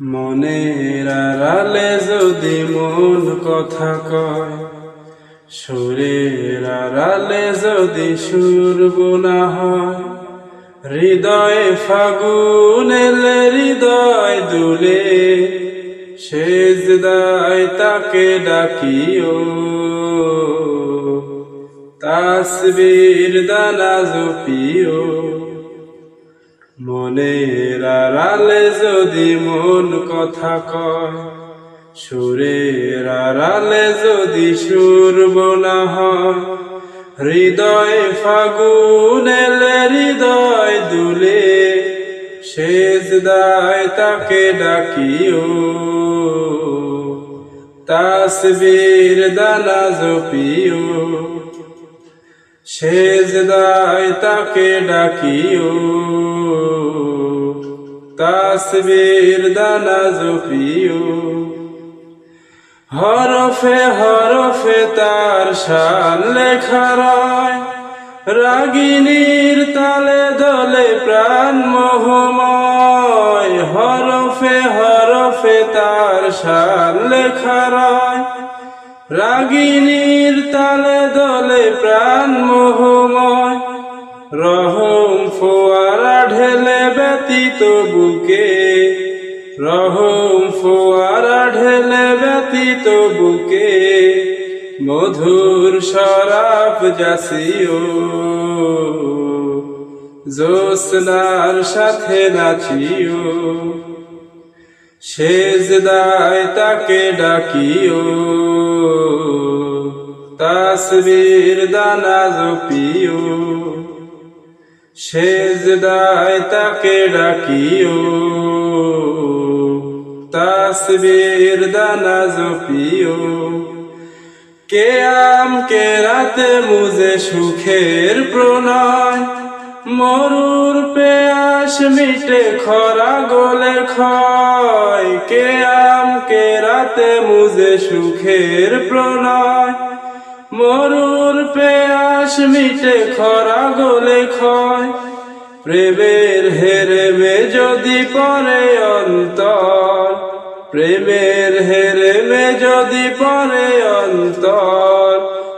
মনের আড়ালে যদি মন কথা কয়, সুরের আড়ালে যদি সুর বোনা হয়, হৃদয়ে ফাগুন এলে হৃদয় দুলে শেষ দায় তাকে ডাকিও। তাসবীর দানা জপিও। মনের আড়ালে যদি মন কথা কয়, সুরের আড়ালে যদি সুর বোনা হয়, হৃদয় ফাগুন এলে হৃদয় দুলে শেষ দায় তাকে ডাকিও। তাসবীর দানা জপিও। দায় তাকে ডাকিও। তাসবীর দানা জপিও। হরফে হরফে তার শান লেখা রয়। রাগিনীর তালে দলে প্রাণ মোহময়। হরফে হরফে তার শান লেখা রয়। রাগিনীর তালে প্রাণ মোহময়, রহম ফোয়ারা ঢেলে ব্যতীত বুকে। রহম ফোয়ারা ঢেলে ব্যতীত বুকে, মধুর শরাব জাসিও জোসনার সাথে নাচিও শেষ দায় তাকে ডাকিও। তাসবীর দানা জপিও শেষ দায় তাকে ডাকিও। তাসবীর দানা জপিও কে আম কে রাতে মুজে সুখের প্রণয়, মরুর পেয়াস মিটে খরা গলে ক্ষয় কে আম কে রাতে মুজে সুখের প্রণয়। মরুর পেয়াস মিটে খরা গলে ক্ষয়। প্রেমের হেরে মে যদি পরে অন্তর, প্রেমের হেরে মে যদি পরে অন্তর,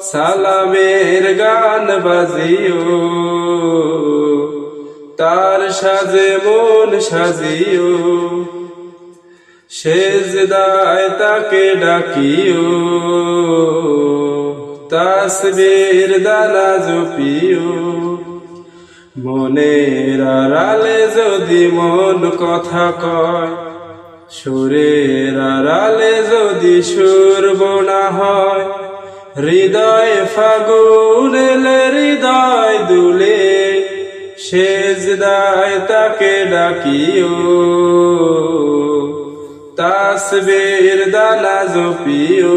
সালামের গান বাজিও। তার সাজে মন সাজিও। শেষ দায় তাকে ডাকিও। তাসবীর দানা জপিও। মনের আড়ালে যদি মন কথা কয়, সুরের আড়ালে যদি সুর বোনা হয়, হৃদয় ফাগুন হৃদয় দুলে শেষ দায় তাকে ডাকিও। তাসবীর দানা জপিও।